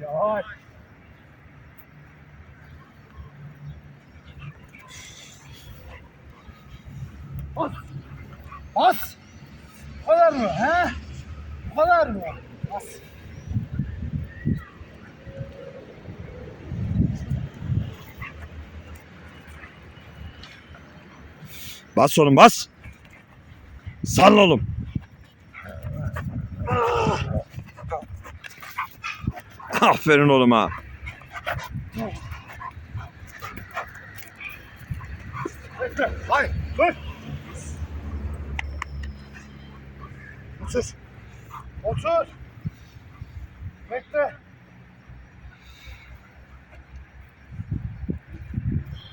Yavaş. Bas. Bas. Bu kadar mı? He? Bu kadar mı? Bas. Bas oğlum bas. Salla oğlum. Aferin oğlum ha. Hayır. Dur. Otur. Otur. Bekle.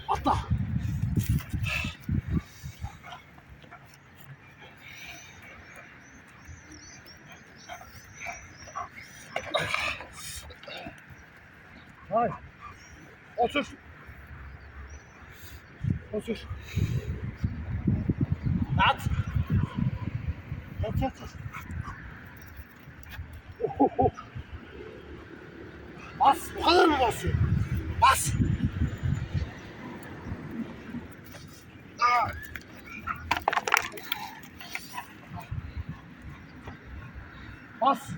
Atla. Hayır. Otur. Otur. At. Yat yat. Bas. Bu kadar mı basıyor? Bas. Aa. Bas.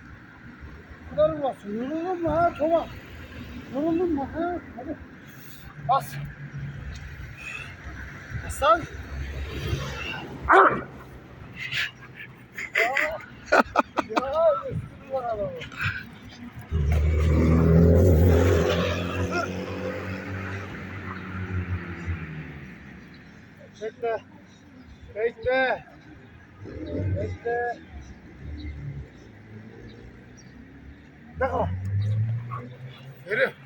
Bu kadar mı basıyor? Yoruldun mu ha Toma? Yoruldun mu ha? Hadi. Bas. Aslan. Ya üstünü var adamı. Bekle. Bekle. Bekle. Kadar? Yürü.